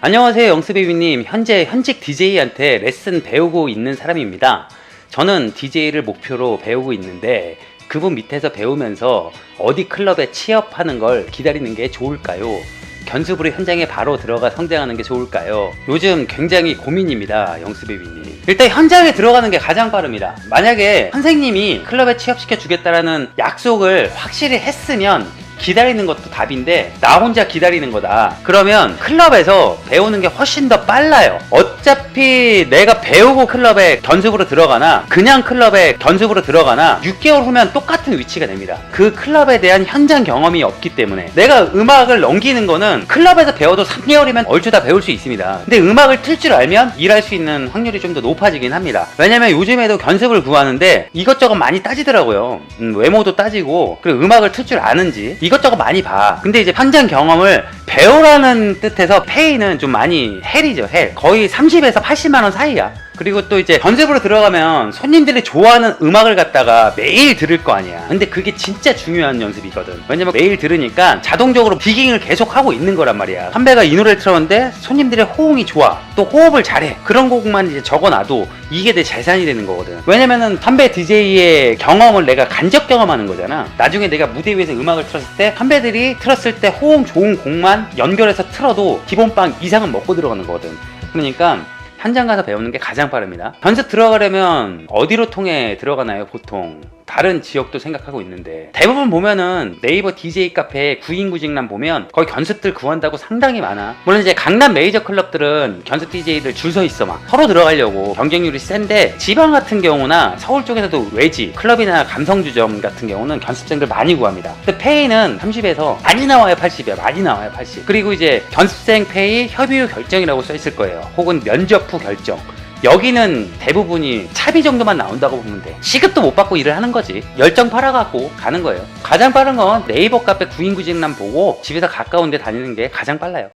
안녕하세요 영수베이비님 현재 현직 DJ한테 레슨 배우고 있는 사람입니다 저는 DJ를 목표로 배우고 있는데 그분 밑에서 배우면서 어디 클럽에 취업하는 걸 기다리는 게 좋을까요? 견습으로 현장에 바로 들어가 성장하는 게 좋을까요? 요즘 굉장히 고민입니다 영수베이비님 일단 현장에 들어가는 게 가장 빠릅니다 만약에 선생님이 클럽에 취업시켜 주겠다라는 약속을 확실히 했으면 기다리는 것도 답인데 나 혼자 기다리는 거다. 그러면 클럽에서 배우는 게 훨씬 더 빨라요. 어차피 내가 배우고 클럽에 견습으로 들어가나 그냥 클럽에 견습으로 들어가나 6개월 후면 똑같은 위치가 됩니다. 그 클럽에 대한 현장 경험이 없기 때문에 내가 음악을 넘기는 거는 클럽에서 배워도 3개월이면 얼추 다 배울 수 있습니다. 근데 음악을 틀 줄 알면 일할 수 있는 확률이 좀 더 높아지긴 합니다. 왜냐면 요즘에도 견습을 구하는데 이것저것 많이 따지더라고요. 음, 외모도 따지고 그리고 음악을 틀 줄 아는지 이것저것 많이 봐. 근데 이제 현장 경험을 배우라는 뜻에서 페이는 좀 많이 헬이죠, 헬. 거의 30에서 80만 원 사이야. 그리고 또 이제 건셉으로 들어가면 손님들이 좋아하는 음악을 갖다가 매일 들을 거 아니야. 근데 그게 진짜 중요한 연습이거든. 왜냐면 매일 들으니까 자동적으로 디깅을 계속 하고 있는 거란 말이야. 선배가 이 노래를 틀었는데 손님들의 호응이 좋아. 또 호흡을 잘해. 그런 곡만 이제 적어놔도 이게 내 재산이 되는 거거든. 왜냐면은 선배 DJ의 경험을 내가 간접 경험하는 거잖아. 나중에 내가 무대 위에서 음악을 틀었을 때 선배들이 틀었을 때 호응 좋은 곡만 연결해서 틀어도 기본빵 이상은 먹고 들어가는 거거든. 그러니까 현장 가서 배우는 게 가장 빠릅니다. 견습 들어가려면 어디로 통해 들어가나요, 보통? 다른 지역도 생각하고 있는데 대부분 보면은 네이버 DJ 카페 구인구직란 보면 거의 견습들 구한다고 상당히 많아. 물론 이제 강남 메이저 클럽들은 견습 DJ들 줄 서 있어 막 서로 들어가려고. 경쟁률이 센데 지방 같은 경우나 서울 쪽에서도 외지 클럽이나 감성주점 같은 경우는 견습생들 많이 구합니다. 근데 페이는 30에서 많이 나와요 80이야. 많이 나와요 80 그리고 이제 견습생 페이 협의 후 결정이라고 써 있을 거예요. 혹은 면접 후 결정 여기는 대부분이 차비 정도만 나온다고 보면 돼. 시급도 못 받고 일을 하는 거지. 열정 팔아갖고 가는 거예요. 가장 빠른 건 네이버 카페 구인구직란 보고 집에서 가까운 데 다니는 게 가장 빨라요.